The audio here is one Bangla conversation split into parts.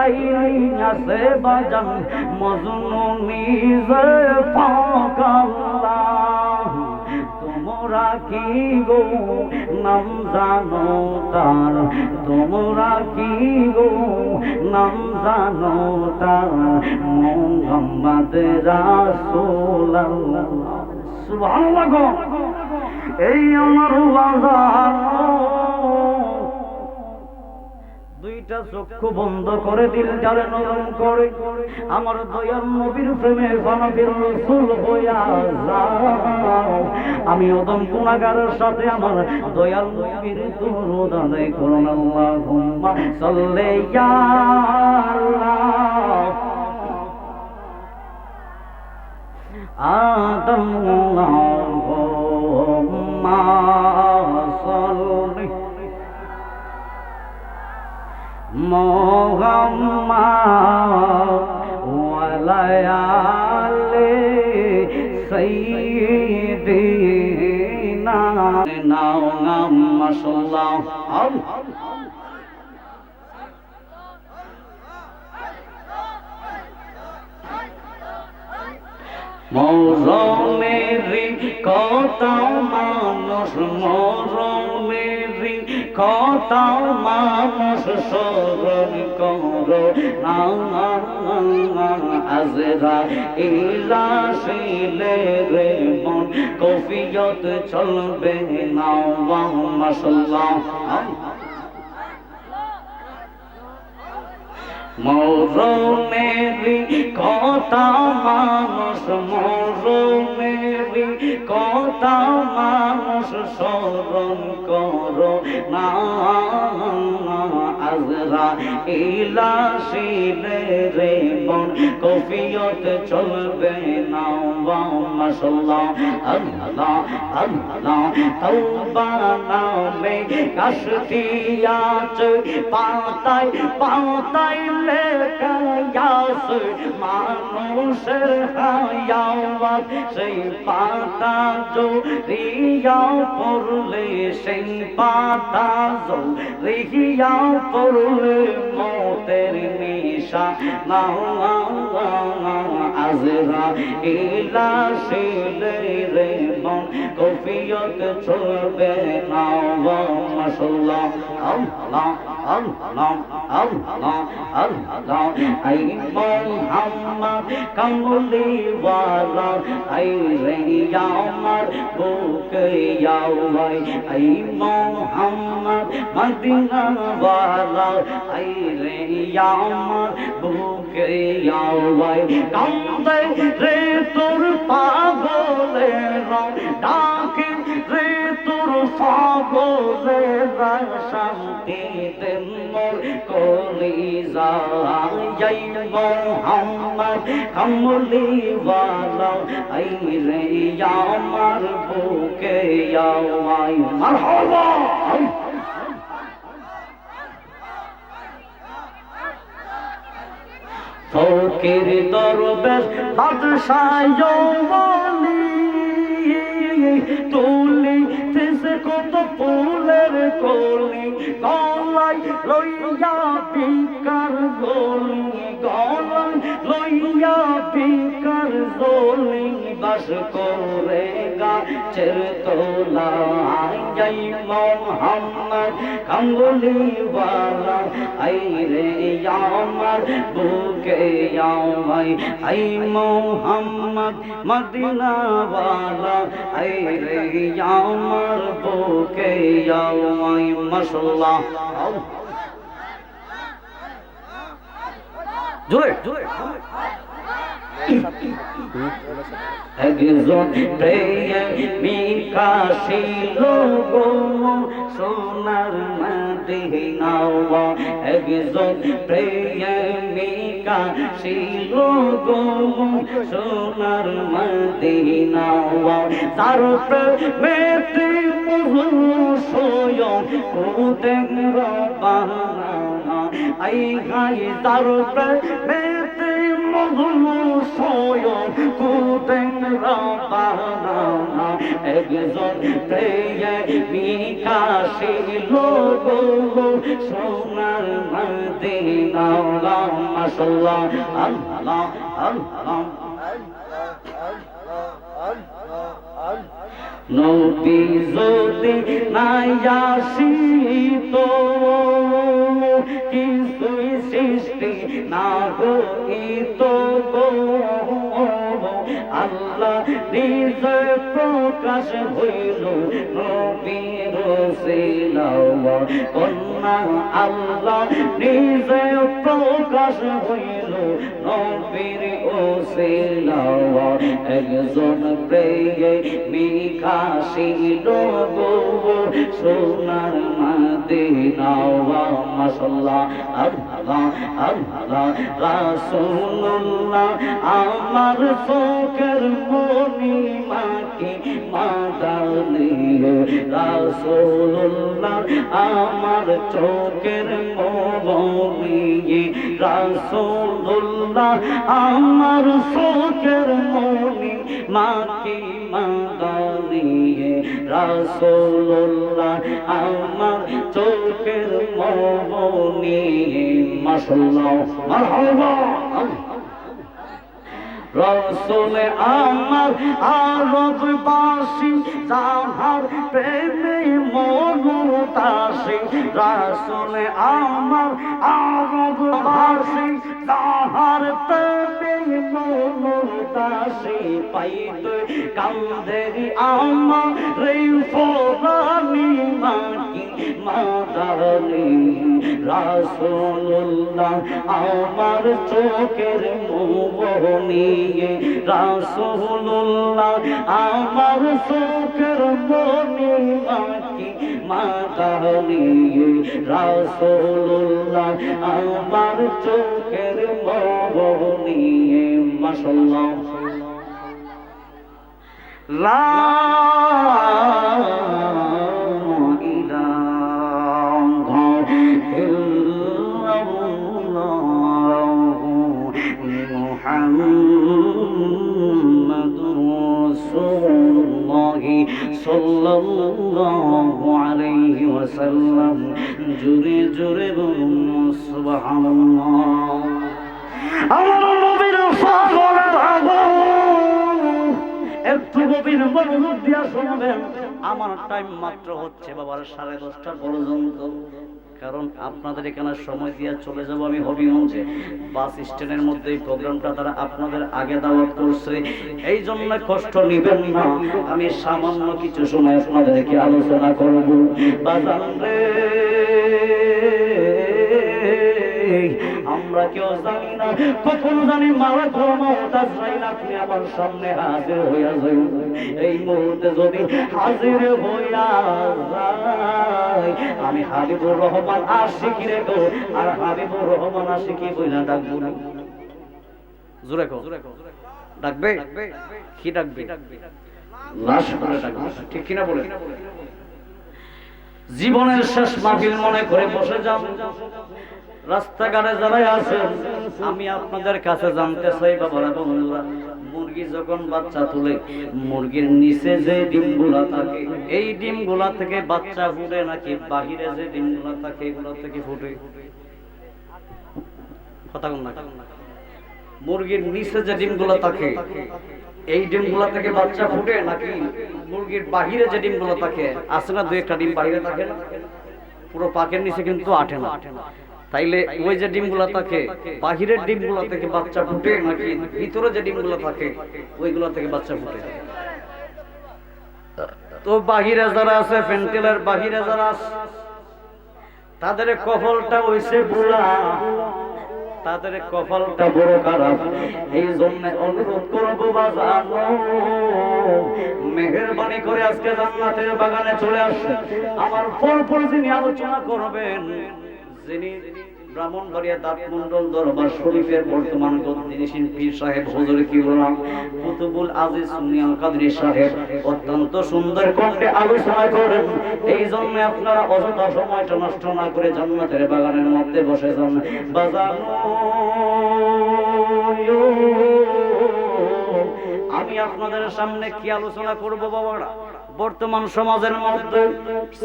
লাইনি আছে বাজান মজনু নিজে ফাঁকাল্লা তোমরা কি গো নাম জানো তার? তোমরা কি গো নাম জানো তার? মোহাম্মদ রাসূলুল্লাহ। সুবহানাল্লাহ। এই আমার বাজার দুইটা চক্ষু বন্ধ করে দিল যারে নরম করে। আমার দয়াল নবীর প্রেমে ফানাফির রসুল হইয়া আমি ওদম গুণাগারের সাথে আমার দয়াল নবীর দুরুদ আদায় করুন আল্লাহুম্মা আল্লাহ আদাল্লাহুম্মা সাল্লি মোহাম্মদ ওয়ালায়ালে সাইয়্যিদিনা নাও নাম মাশাআল্লাহ মরমেরি কত মানুষ মরমেরি কত মানুষ স্মরণ করো। না আজরা ইলা শিলে রে মন, কফিয়ত চলবে না মাসাল্লাহ মরমেরি কথা মানুষ মরমেরি কথা মানুষ স্মরণ করো না আজরা ইলা শিলে রে মন, কফিয়ত চলবে না মাসাল্লাহ আল্লাহ আল্লাহ, তওবা নামে কাশতি আজ পাতায় পাতায় লেখায়াস মানুষের হায়াওয়াত, সেই পাতা জো রিয়া পড়লে, সেই পাতা জো রিয়া পড়লে মতের নিশা। না ইলা শিলে রে মন, কফিয়ত চলবে না মাশাল্লাহ আল্লাহ আল্লাহ আল্লাহ আল্লাহ। আই মোহাম্মদ কমলি ওয়ালা আই রে আমার বুকে ইয়াওয়াই আই মোহাম্মদ মদিনা ওয়ালা আই রে আমার বুকে ইয়াওয়াই কান্দে রে তোর পাগলে ডাকে রে তোর পাগলে শান্তি দেন মোর কলি যাই মোহাম্মদ কমলি ওয়ালা আই রে আমার বুকে ইয়াওয়াই মারহাবা। ফকির দরবেশ বাদশাহ তুলি তেসে কত ফুলের কলি গলাই লইয়া পিকার গলি গলাই লইয়া পিকার গলি বাস করে গাছের তোলা যাই মোহাম্মদ কাঙ্গুলি ওয়ালা আই রে আমার বুকে আমায় আই মোহাম্মদ মদিনা ওয়ালা আই রে আমার বুকে আমায় মাশাআল্লাহ। জোরে জোরে। একজন প্রেমিকা ছিল গো সোনার মদিনাওয়া। একজন প্রেমিকা ছিল গো সোনার মদিনাওয়া। তার প্রেমেতে স্বয়ং কুদেন রবানা। আই হাই তার প্রেমেতে কুতেন রাবানা একজন প্রেয়ে বিকাশি লোগো সোনার মদিনা মাশাল্লাহ আল্লাহ নাই আসিত কিছুই সৃষ্টি না হইত প্রকাশ হইল নবীর সিলাওয়া। কন্যা আল্লাহ নিজে প্রকাশ হইল। নবীর ও একজন প্রেয়ে মিখাশিল গো সোনার মদিনাওয়া, মাশাল্লাহ, আল্লাহ আল্লাহ, রাসূলুল্লাহ। আমার চোখের মনি মাকে মাদানি রাসূলুল্লাহ, আমার চোখের মনি রাসূলুল্লাহ আমার চোখের মনি মাটি মাদানি রাসূলুল্লাহ আমার চোখের মনি মাশাল্লাহ মারহাবা। রসুলে আমার আরব বাসি যাহার প্রেমে মনুতাসি রসুলে আমার আরব বাসি যাহার প্রেমে মনুতাসি পাইতে কান্দেরি আমার রে ফোরানি মাকি মাদানি রাসূলুল্লাহ, আমার চোখের মোহনিয়ে রাসূলুল্লাহ, আমার চোখের মনি মাকি মাদানিয়ে রাসূলুল্লাহ, আমার চোখের মোহনিয়ে মাশাআল্লাহ। লা সাল্লাল্লাহু আলাইহি ওয়াসাল্লাম জোরে জোরে বলুন, সুবহানাল্লাহ। আমার নবীর একটু মনোযোগ দিয়া শুনবেন। আমার টাইম মাত্র হচ্ছে বাবার সাড়ে দশটা পর্যন্ত। কারণ আপনাদের এখানে সময় দিয়ে চলে যাব আমি হবিগঞ্জে। বাস স্ট্যান্ডের মধ্যে এই প্রোগ্রামটা তারা আপনাদের আগে দাওয়াত করছে। এই জন্য কষ্ট নিবেন না। আমি সামান্য কিছু সময় আপনাদেরকে আলোচনা করব। বাজান রে। আমরা কেউ জানি না। কখন জানি ক্ষমতা আপনি আমার সামনে হাজির হইয়া যাই এই মুহূর্তে যদি হাজির হইয়া যায় আমি হাবিবুর রহমান আশিকি রে গো আর হাবিবুর রহমান আশিকি বইলা ডাকবো না। জোরে কো ডাকবে? কি ডাকবে? লাশ করে ডাকবে ঠিক কিনা বলে? জীবনের শেষ মাহফিল মনে করে বসে যান রাস্তাঘাটে যারাই আছেন আমি আপনাদের কাছে জানতে চাই বাবারা বন্ধুরা মুরগি যখন বাচ্চা তুলে, মুরগির নিচে যে ডিমগুলা থাকে, এই ডিমগুলা থেকে বাচ্চা ফুটে নাকি বাহিরে যে ডিমগুলা থাকে, এগুলা থেকে ফুটে? না মুরগির নিচে যে ডিমগুলা থাকে, এই ডিমগুলা থেকে বাচ্চা ফুটে নাকি মুরগির বাহিরে যে ডিমগুলো থাকে? আছে না দু একটা ডিম বাহিরে থাকে না? পুরো পাকের নিচে কিন্তু আঠে না। তাইলে ওই যে ডিমগুলো থাকে বাহিরের ডিমগুলো থেকে বাচ্চা ফুটে নাকি ভিতরে যে ডিমগুলো থাকে ওইগুলো থেকে বাচ্চা ফুটে? তো বাহিরে যারা আছে ফেন্টেলের বাহিরে যারা আছে তাদের কফলটা হইছে বুলা তাদের কপালটা বড় খারাপ। এই জন্য অনুরোধ করব মেহরবানি করে আজকে জান্নাতের বাগানে চলে আসছে আমার পরপর যিনি আলোচনা করবেন যিনি ব্রাহ্মণবাড়িয়া দাঁত মন্ডল দরবার শরীফের বর্তমান পীর সাহেব হজর কুতুবুল আজিজ সুনিয়াল সাহেব, অত্যন্ত সুন্দর কণ্ঠে আলোচনা করেন। এই আপনারা সময়টা নষ্ট না করে বাগানের মধ্যে বসে যান। বাজানো আমি আপনাদের সামনে কি আলোচনা করব বাবারা? বর্তমান সমাজের মধ্যে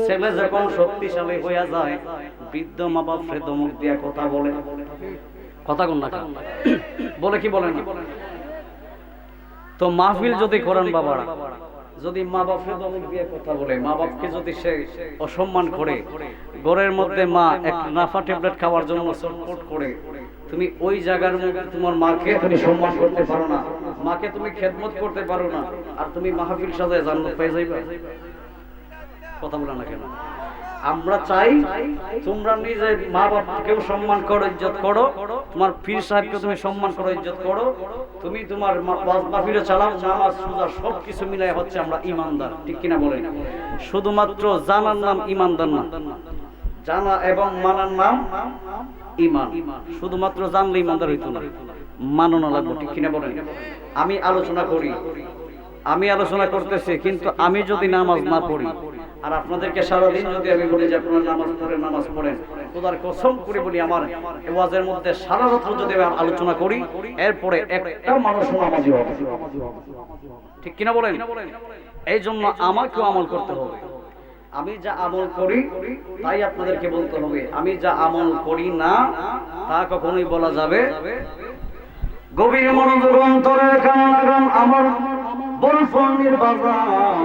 ছেলে যখন শক্তিশালী হইয়া যায় বৃদ্ধ মা বাপ দমক দিয়া কথা বলে। কথা কোন না বলে কি বলেন তো মাহফিল যদি করেন বাবারা, যদি মা বাপের দমক দিয়ে কথা বলে, মা বাপকে যদি সে অসম্মান করে, ঘরের মধ্যে মা এক নাফা ট্যাবলেট খাওয়ার জন্য সাপোর্ট করে, তুমি ওই জায়গার মধ্যে তোমার মাকে তুমি সম্মান করতে পারো না, মাকে তুমি খেদমত করতে পারো না, আর তুমি মাহফিল সাজায় জান্নাত পেয়ে যাইবা। কথা বলে না কেন? আমরা চাই তোমরা নিজে মা বাবাকেও সম্মান করো, ইজ্জত করো। তোমার পীর সাহেবকে তুমি সম্মান করো, ইজ্জত করো। তুমি তোমার মাহফিলে চালাও, নামাজ সুজা সব কিছু মিলাই হচ্ছে আমরা ইমানদার। ঠিক কিনা বলেন? শুধুমাত্র জানার নাম ইমানদার না। জানা এবং মানার নাম ইমান। শুধুমাত্র জানলে ইমানদার হইতো না। মাননা লাগবে, ঠিক কিনা বলেন? আমি আলোচনা করি। আমি আলোচনা করতেছি, কিন্তু আমি যদি নামাজ না পড়ি আর আপনাদেরকে সারাদিন যদি আমি বলি যে আপনারা নামাজ পড়েন নামাজ পড়েন, খোদার কসম করে বলি আমার ওয়াজের মধ্যে সারা রাত্র যদি আমি আলোচনা করি, এরপরে একটা মানুষ নামাজি হবে। ঠিক কিনা বলেন? এই জন্য আমাকেও আমল করতে হবে। আমি যা আমল করি, তাই আপনাদেরকে বলতে হবে। আমি যা আমল করি না, তা কখনোই বলা যাবে গভীর মনোযোগ অন্তরের লাগান আমার বলফন্ডির বাজার।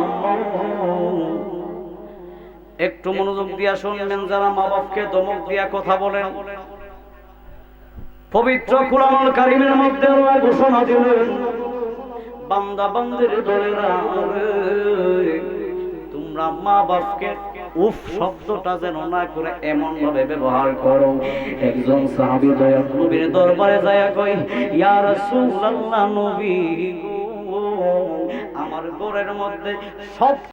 একটু মনোযোগ দিয়া শুনবেন, যারা মা বাপকে দমক দিয়া কথা বলেন। পবিত্র কুরআনুল কারীমের মধ্যে আল্লাহ ঘোষণা দিলেন, বান্দা বান্দির দলেরা, তোমরা মা বাপকে উফ শব্দটা যেন না করে এমন ভাবে ব্যবহার করো। একজন সাহাবী দয়াল নবীর দরবারে যায় কই ইয়া রাসূলুল্লাহ নবী আমার ঘরের মধ্যে সব